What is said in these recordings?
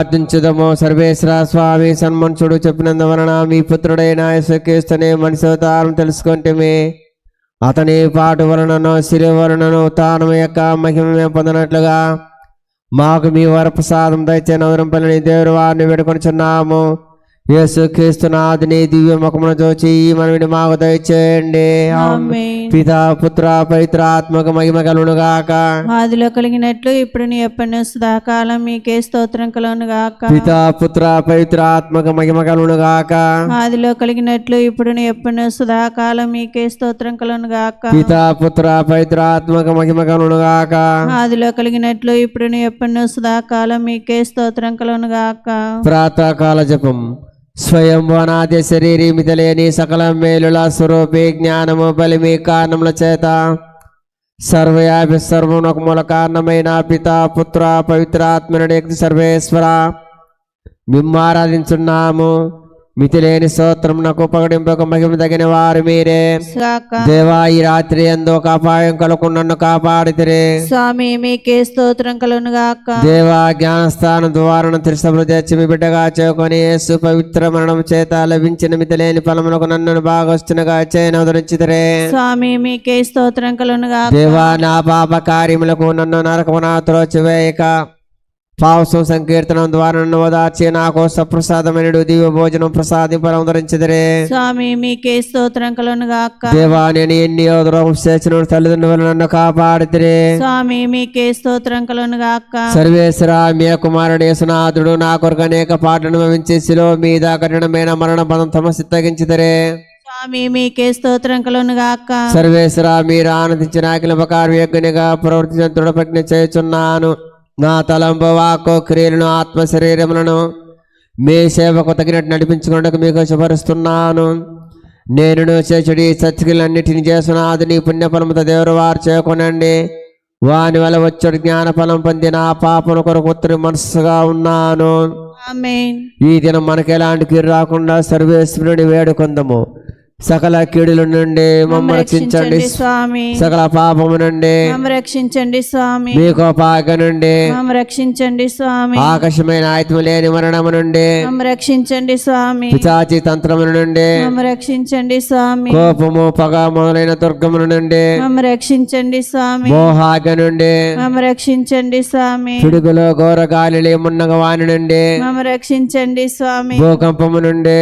ప్రార్థించుదము. సర్వేశ్వర స్వామి సన్మనుషుడు చెప్పినందు వలన మీ పుత్రుడైన యేసుక్రీస్తుని మనిషి అవతారం తెలుసుకుంటే అతని పాటు వలనను సిరి వలనను తాను యొక్క మహిమ మేము పొందినట్లుగా మాకు మీ వరప్రసాదం దయచేసి నవరంపల్లిని దేవుడు వారిని వేడుకొనిచున్నాము. యేసుక్రీస్తు నాదిని దివ్య ముఖమును చూచి ఈ మనవిని మాకు దయచేయండి. పితా పుత్ర పవిత్ర ఆత్మక మహిమ కలుగును గాక ఆదిలో కలిగినట్లు ఇప్పుడు నీ ఎప్పటి సదాకాలం మీకే స్తోత్రం కలుగును గాక పితా పుత్ర పవిత్ర ఆత్మక మహిమ కలుగును గాక ఆదిలో కలిగినట్లు ఇప్పుడు నీ ఎప్పటి సదాకాలం మీకే స్తోత్రం కలుగును గాక పితా పుత్ర పవిత్ర ఆత్మక మహిమ కలుగును గాక ఆదిలో కలిగినట్లు ఇప్పుడు నీ ఎప్పటి సదాకాలం మీకే స్తోత్రం కలుగును గాక ప్రాతకాల జపం. స్వయం వనాది శరీరి సకల మేలుల స్వరూపి జ్ఞానము బలిమి కారణముల చేత సర్వయాభి సర్వమునకు మూల కారణమైన పితా పుత్ర పవిత్రాత్మనుడి సర్వేశ్వర మిమ్మారాధించున్నాము మితిలేని స్తోత్రమునకు పగడింపక మహిమ తగిన వారు మీరే. దేవా ఈ రాత్రి ఎందు ఒక అపాయం కలుగు నన్ను కాపాడితిరే. స్వామి మీకే స్తోత్రం కలుగును గాక. దేవా జ్ఞానస్థానం ద్వారా త్రిసభలు తెచ్చి మీ బిడ్డగా చేకొని యేసు పవిత్ర మరణం చేత లభించిన మితిలేని ఫలములకు నన్ను బాగొస్తున్నగా చేయనవదరించితరే స్వామి మీకే స్తోత్రం కలుగును గాక. దేవా నా పాప కార్యములకు నన్ను నరకమున త్రోచివేయక. పావసం సంకీర్తనం ద్వారా ఓదార్చి నాకు సప్రసాదమైన దివ్య భోజనం ప్రసాదింపరందరించిదరే స్వామి మీకే స్తోత్రం కలుగును గాక దేవా నేను ఎన్ని ద్రోహం చేసిన తల్లిదండ్రులు నన్ను కాపాడితే స్వామి మీకే స్తోత్రం కలుగును గాక సర్వేశ్వర మీ కుమారుడు యేసునాథుడు నా కొరకు అనేక పాటను వించి శిలో మీద కఠినమైన మరణ పదం తమసి తగ్గించితరే స్వామి మీకే స్తోత్రం కలుగును గాక సర్వేశ్వర మీరు ఆనందించిన అఖిల యజ్ఞనిగా ప్రవర్తించిన దృఢప్రజ్ఞ చేయుచున్నాను. నా తలంపు వాక్కు క్రియలను ఆత్మ శరీరములను మీ సేవకు తగినట్టు నడిపించుకున్నకు మీకు శుభరుస్తున్నాను నేను చేచుడి సత్యకులన్నిటిని చేస్తున్నది నీ పుణ్యఫలముతో దేవుడు వారు చేకొనండి. వాని వల్ల వచ్చాడు జ్ఞానఫలం పొందిన పాపను కొరకు ఉత్తరి మనసుగా ఉన్నాను. ఈ దినం మనకు ఎలాంటి కీడు రాకుండా సర్వేశ్వరుని వేడుకొందము. సకల కీడుల నుండి మమ్మ రక్షించండి స్వామి. సకల పాపము నుండి రక్షించండి స్వామి. మీ కోపాక నుండి రక్షించండి స్వామి. ఆకాశమైన ఆయుధము లేని మరణము నుండి రక్షించండి స్వామి. పిచాచి తంత్రముల నుండి రక్షించండి స్వామి. కోపము పగ మొదలైన దుర్గముల నుండి రక్షించండి స్వామి. మోహాగ నుండి రక్షించండి స్వామి. పిడుగులో ఘోర గాలిలి మున్నగ వాని నుండి రక్షించండి స్వామి. భూకంపము నుండి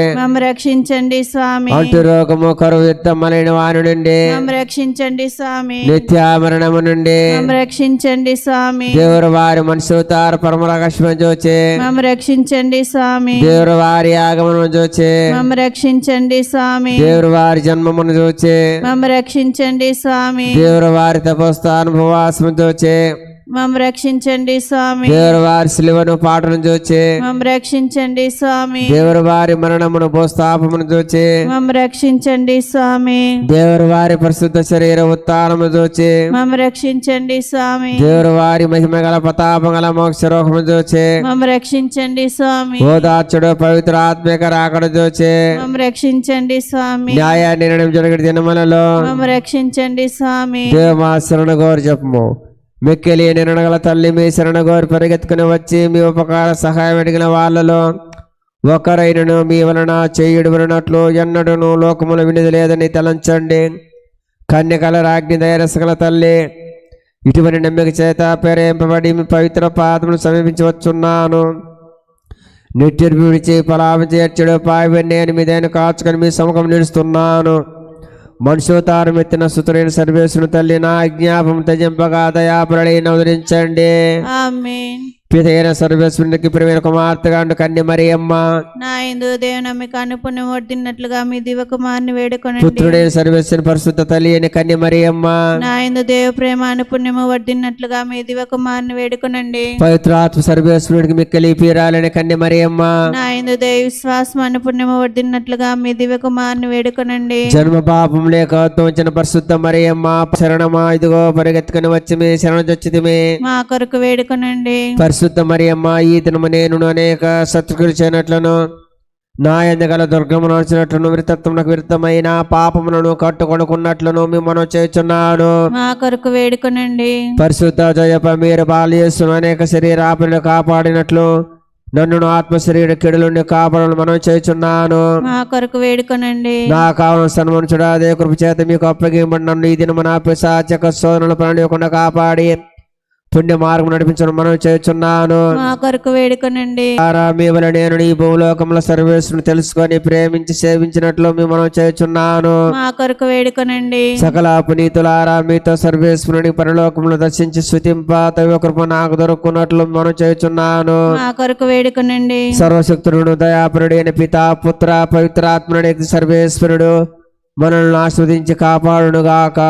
రక్షించండి స్వామి. అంటు రోగము కరువు యుద్ధములైన వాని నుండి రక్షించండి స్వామి. నిత్య మరణము నుండి రక్షించండి స్వామి. దేవుడు వారి మనసుతార పరమరకష్మం చూచి మమ్మ రక్షించండి స్వామి. దేవుడు వారి ఆగమనం చూచి మమ్మ రక్షించండి స్వామి. దేవుడు వారి జన్మమును చూచి మమ్మ రక్షించండి స్వామి. దేవుడు వారి తపస్థానుభవాసము చూచి మమ్మ రక్షించండి స్వామి. దేవుడు వారి శిలువను పాటను చూచి మమ్మ రక్షించండి స్వామి. దేవుడు వారి మరణమును భూస్థాపమును చూచి మమ్మ రక్షించండి స్వామి. దేవుడు వారి పరిశుద్ధ శరీర ఉత్థానము చూచి మమ్మ రక్షించండి స్వామి. దేవుడు వారి మహిమ గల ప్రతాపం గల మోక్ష రోగము చూచి మమ్మ రక్షించండి స్వామి. ఓదార్చుడు పవిత్ర ఆత్మిక రాకడ చూచి మమ్మ రక్షించండి స్వామి. న్యాయ నిర్ణయం జరిగిన దినములలో మమ్మ రక్షించండి స్వామి. దేవమా శరణ గోరు చెప్పము మిక్కిలి నిరణగల తల్లి మీ శరణ గోరు పరిగెత్తుకుని వచ్చి మీ ఉపకార సహాయం అడిగిన వాళ్ళలో ఒకరైనను మీ వలన చేయుడు వినట్లు ఎన్నడూను లోకములు వినిది లేదని తలంచండి. కన్యకల రాజ్ఞి దయరసగల తల్లి ఇటువంటి నమ్మిక చేత పేరేంపబడి మీ పవిత్ర పాదములు సమీపించవచ్చున్నాను. నిత్యుడు విడిచి పలాప చేర్చుడు పాయి నేను మీదైన కాచుకొని మీ సముఖం నిలుస్తున్నాను. మనుషోతారం ఎత్తిన సుతులైన సర్వేశ్వరుని తల్లి నా జ్ఞాపం త్యజింపగా దయాపరడైన ఉదరించండి ఆమేన్. పితైన సర్వేశ్వరునికి ప్రియమైన కుమార్తెగా ఉండు కన్య మరియమ్మ నా ఇందు దేవు నమ్మిక పుణ్యం వర్దిన్నట్లుగా మీ దివ కుమార్ని వేడుకొనండి. పుత్రుడైన సర్వేశ్వరుని పరిశుద్ధ తల్లి అయిన కన్య మరియమ్మ నా ఇందు దేవ ప్రేమ పుణ్యము వర్దిన్నట్లుగా మీ దివ కుమార్ని వేడుకొనండి. పవిత్రాత్మ సర్వేశ్వరుడికి మిక్కలి పీరాలని కన్య మరియమ్మ నా ఇందు దేవ విశ్వాసం పుణ్యము వర్దిన్నట్లుగా మీ దివ కుమార్ని వేడుకొనండి. జన్మ పాపం లేక వచ్చిన పరిశుద్ధ మరియమ్మ శరణమా ఇదిగో పరిగెత్తుకుని వచ్చి మీ శరణ చొచ్చితిమి మా కొరకు వేడుకొనండి. పరిశుద్ధ మరియమ్మ ఈ దినము నేను అనేక శత్రుకులు చేయనట్లను నా ఎందుగల దుర్గము నడిచినట్లును విరతత్వమునకు విరుద్ధమైన పాపములను కట్టుకొనుకున్నట్లును మిమ్మల్ని చేస్తున్నాను మా కొరకు వేడుకొనండి. పరిశుద్ధ జయప మీరు బాల్యేశ్వరు అనేక శరీరాపలను కాపాడినట్లు నన్ను ఆత్మశరీర కెడులుండి కాపాడను మనం చేయుచున్నాను. మా కొరకు వేడుకొనండి. నా కావలం సన్మనుచుడా అదే కృప చేత మీకు అప్పగింపడి నన్ను ఈ దిన నా పిశాచక శోధనలు ప్రాణియకుండా కాపాడి పుణ్య మార్గం నడిపించడం మనం చేయుచున్నాను. మా కొరకు వేడుకొనండి. ఆరా మీ వల్ల నేను ఈ భూలోకంలో సర్వేశ్వరుని తెలుసుకొని ప్రేమించి సేవించినట్లు మనం మా కొరకు వేడుకొనండి. సకల పునీతులారా మీతో సర్వేశ్వరుని పరలోకంలో దర్శించి శుతింప తవ కృప నాకు దొరుకున్నట్లు మనం మా కొరకు వేడుకొనండి. సర్వశక్తుడు దయాపరుడు అయిన పిత పుత్ర పవిత్రాత్మనుడి సర్వేశ్వరుడు మనల్ని ఆస్వాదించి కాపాడునుగాక.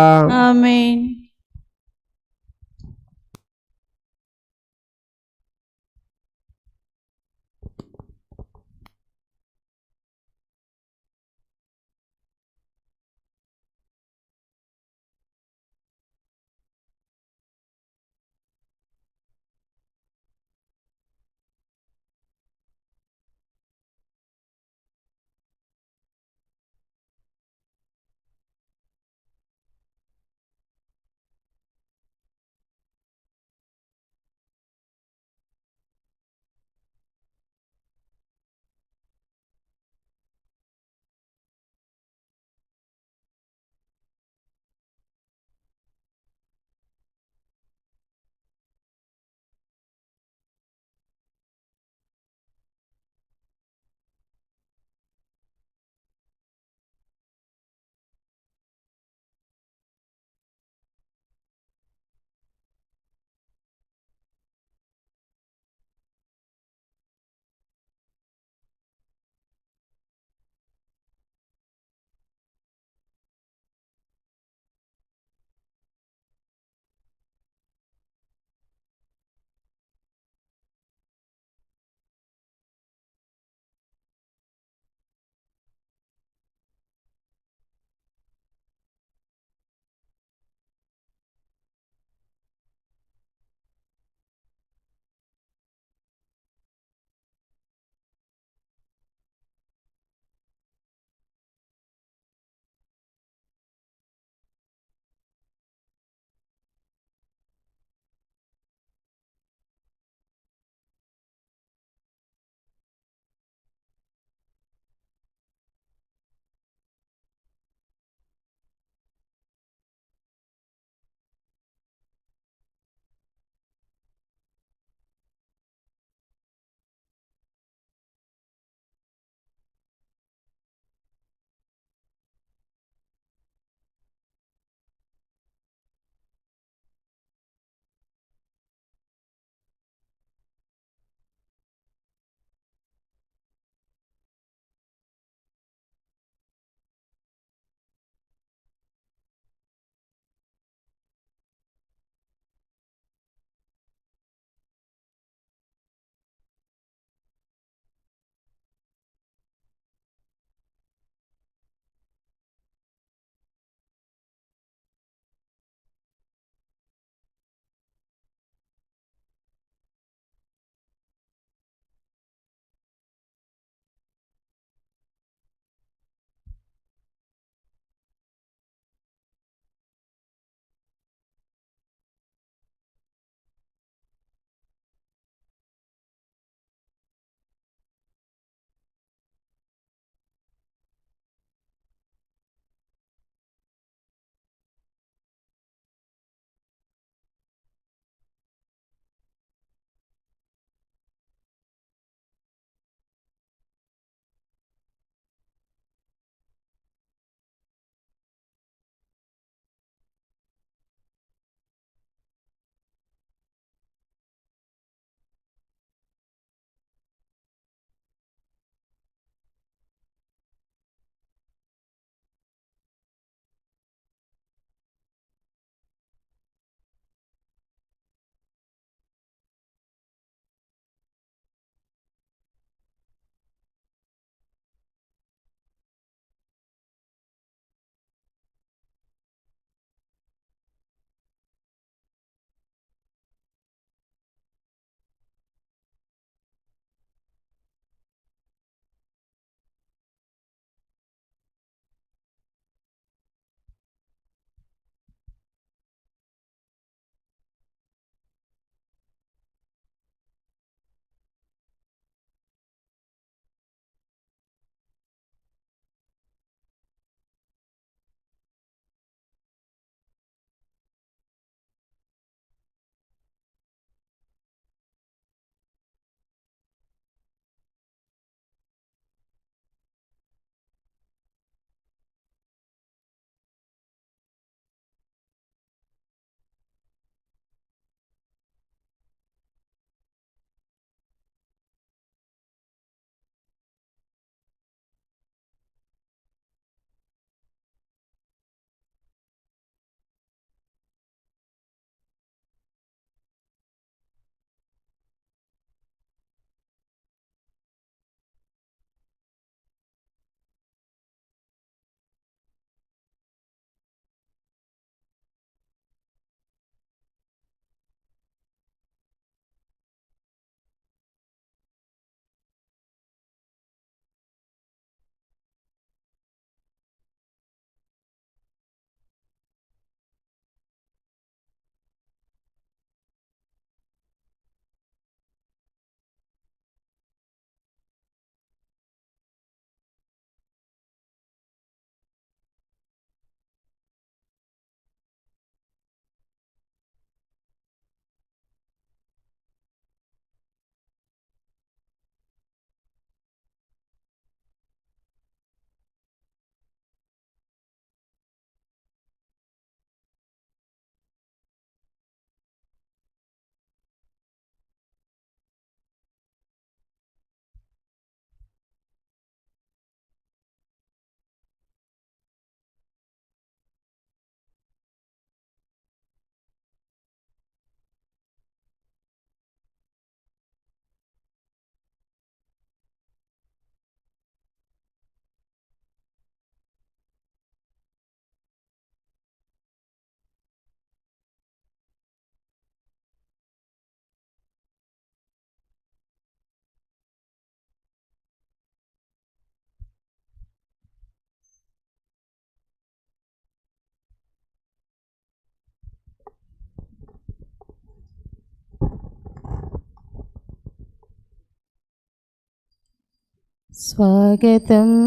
స్వాగతం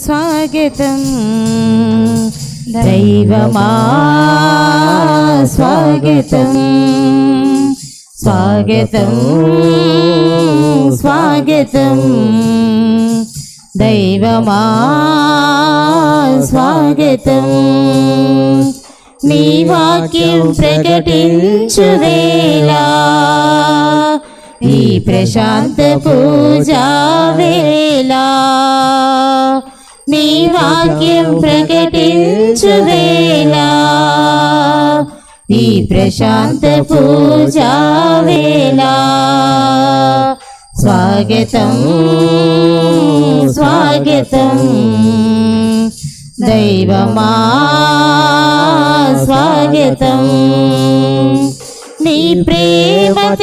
స్వాగతం. దైవమా స్వాగతం. స్వాగతం స్వాగతం. దైవమా స్వాగతం. నీ వాక్యం ప్రకటించువేలా ప్రశాంత పూజా వేళ. నీ వాక్యం ప్రకటించువేళ ఈ ప్రశాంత పూజా వేళ. స్వాగతం స్వాగతం. దైవమా స్వాగతం. నీ ప్రేమ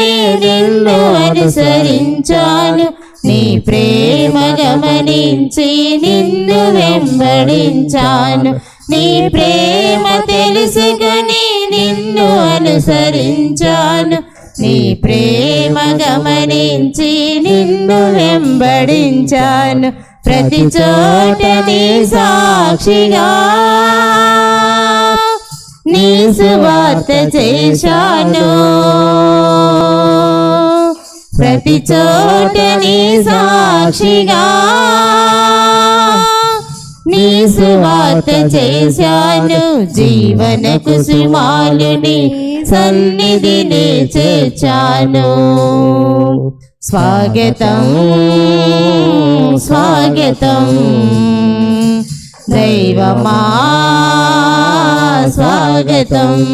తెలుసుకొని నిన్ను అనుసరించాను నీ ప్రేమ గమనించి నిన్ను వెంబడించాను. నీ ప్రేమ తెలుసుకుని నిన్ను అనుసరించాను. నీ ప్రేమ గమనించి నిన్ను వెంబడించాను. ప్రతి చోట నీ సాక్షిగా నీ సువార్త చేశాను. ప్రతి చోట నీ సాక్షిగా నీ సువార్త చేశాను. జీవన కుసుమాలుని సన్నిధిని చేర్చాను స్వాగతం స్వాగతం. దైవమా స్వాగతం.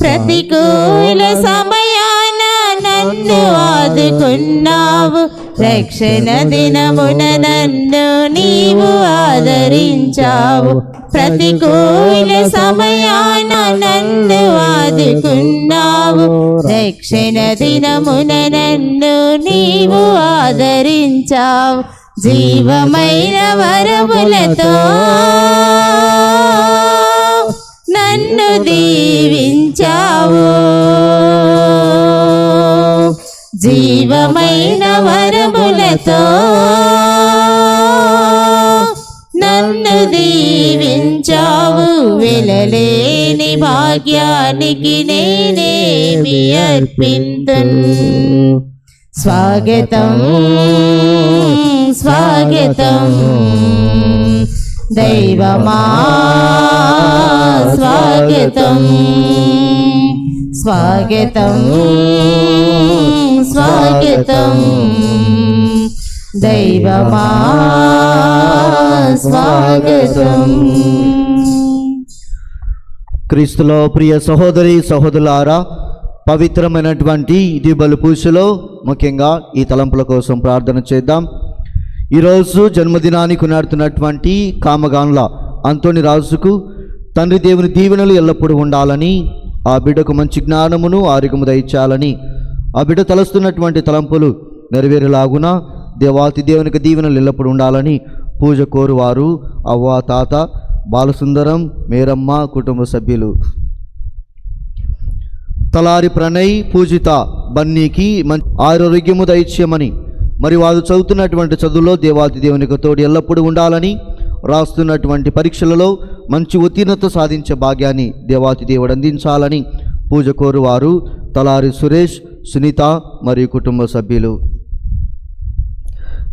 ప్రతికూల సమయాన నన్ను ఆదుకున్నావు. రక్షణ దినమున నన్ను నీవు ఆదరించావు. ప్రతికూల సమయాన నన్ను ఆదుకున్నావు. రక్షణ దినమున నన్ను నీవు ఆదరించావు. జీవమైన వరములతో నన్ను దీవించావు జీవమైన వరములతో నన్ను దీవించావు వెలలేని భాగ్యానికి నేనేమి అర్పింతున్ స్వాగతం స్వాగతం దైవమా స్వాగతం. స్వాగతం. స్వాగతం దైవమా స్వాగతం క్రీస్తులో ప్రియ సహోదరి సహోదరులారా పవిత్రమైనటువంటి ఇది బలు పూసలో ముఖ్యంగా ఈ తలంపుల కోసం ప్రార్థన చేద్దాం. ఈరోజు జన్మదినాన్ని కొనాడుతున్నటువంటి కామగాన్ల అంతోని రాజుకు తండ్రి దేవుని దీవెనలు ఎల్లప్పుడూ ఉండాలని ఆ బిడ్డకు మంచి జ్ఞానమును ఆరోగ్యము దయచాలని ఆ బిడ్డ తలస్తున్నటువంటి తలంపులు నెరవేరేలాగున దేవాతి దేవునికి దీవెనలు ఎల్లప్పుడూ ఉండాలని పూజ కోరువారు అవ్వ తాత బాలసుందరం మేరమ్మ కుటుంబ సభ్యులు. తలారి ప్రణయ్ పూజిత బన్నీకి మం ఆరోగ్యము దయచేయమని మరి వారు చదువుతున్నటువంటి చదువులో దేవాది దేవునికి తోడు ఎల్లప్పుడూ ఉండాలని రాస్తున్నటువంటి పరీక్షలలో మంచి ఉత్తీర్ణత సాధించే భాగ్యాన్ని దేవాతి దేవుడు అందించాలని పూజ కోరువారు తలారి సురేష్ సునీత మరియు కుటుంబ సభ్యులు.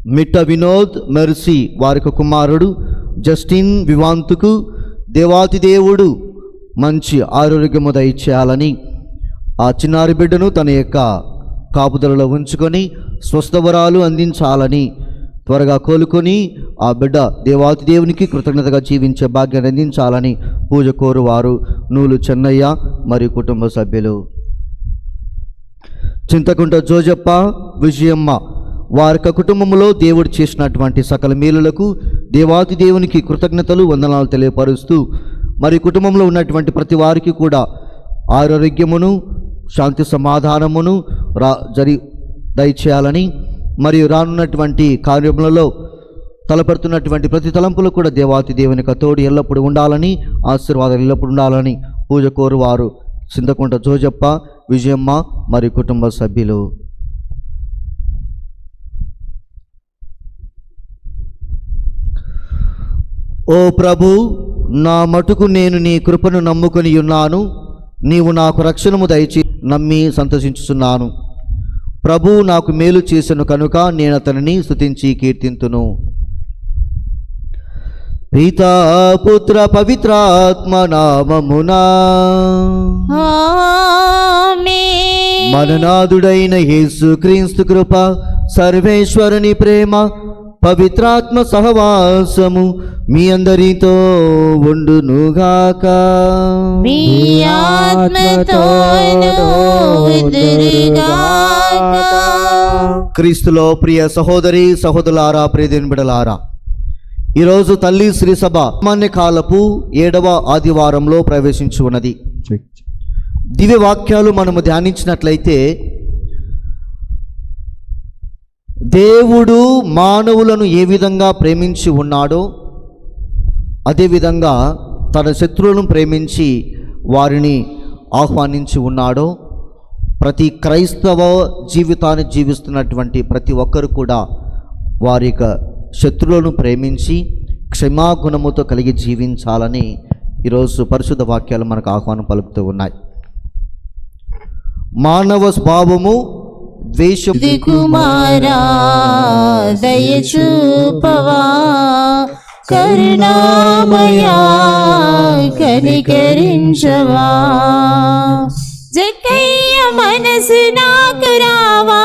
మిట్ట వినోద్ మెర్సీ వారికి కుమారుడు జస్టిన్ వివాంతుకు దేవాతి దేవుడు మంచి ఆరోగ్యము దయచేయాలని ఆ చిన్నారి బిడ్డను తన యొక్క కాపుదలలో ఉంచుకొని స్వస్థవరాలు అందించాలని త్వరగా కోలుకొని ఆ బిడ్డ దేవాతి దేవునికి కృతజ్ఞతగా జీవించే భాగ్యాన్ని అందించాలని పూజ కోరువారు నూలు చెన్నయ్య మరియు కుటుంబ సభ్యులు. చింతకుంట జోజప్ప విజయమ్మ వారి యొక్క కుటుంబంలో దేవుడు చేసినటువంటి సకల మేలులకు దేవాతి దేవునికి కృతజ్ఞతలు వందనాలు తెలియపరుస్తూ మరి కుటుంబంలో ఉన్నటువంటి ప్రతి వారికి కూడా ఆరోగ్యమును శాంతి సమాధానమును రా జరి దయచేయాలని మరియు రానున్నటువంటి కార్యములలో తలపడుతున్నటువంటి ప్రతి తలంపులు కూడా దేవాతి దేవుని తోడు ఎల్లప్పుడూ ఉండాలని ఆశీర్వాదాలు ఎల్లప్పుడూ ఉండాలని పూజ కోరువారు చింతకుంట జోజప్ప విజయమ్మ మరియు కుటుంబ సభ్యులు. ఓ ప్రభు నా మటుకు నేను నీ కృపను నమ్ముకొని ఉన్నాను. నీవు నాకు రక్షణము దయచి నమ్మి సంతోషించుతున్నాను ప్రభు నాకు మేలు చేసెను కనుక నేను అతనిని స్తుతించి కీర్తింతును పితా పుత్ర పవిత్రాత్మ నామమునా. మననాథుడైన యేసు క్రీస్తు కృప సర్వేశ్వరుని ప్రేమ పవిత్రాత్మ సహవాసము మీ అందరితో ఉండునుగాక. మీ. క్రీస్తులో ప్రియ సహోదరి సహోదరులారా ప్రియదేని బిడలారా ఈరోజు తల్లి శ్రీ సభ సామాన్య కాలపు ఏడవ ఆదివారంలో ప్రవేశించి ఉన్నది. దివ్య వాక్యాలు మనము ధ్యానించినట్లయితే దేవుడు మానవులను ఏ విధంగా ప్రేమించి ఉన్నాడో అదేవిధంగా తన శత్రువులను ప్రేమించి వారిని ఆహ్వానించి ఉన్నాడో ప్రతి క్రైస్తవ జీవితాన్ని జీవిస్తున్నటువంటి ప్రతి ఒక్కరు కూడా వారి యొక్క శత్రువులను ప్రేమించి క్షమాగుణముతో కలిగి జీవించాలని ఈరోజు పరిశుద్ధ వాక్యాలు మనకు ఆహ్వానం పలుకుతూ ఉన్నాయి. మానవ స్వభావము ద్వేషం కుమారా దయచూపవా కరుణామయా కనికరించవా. జకయ్య మనసు నాకు రావా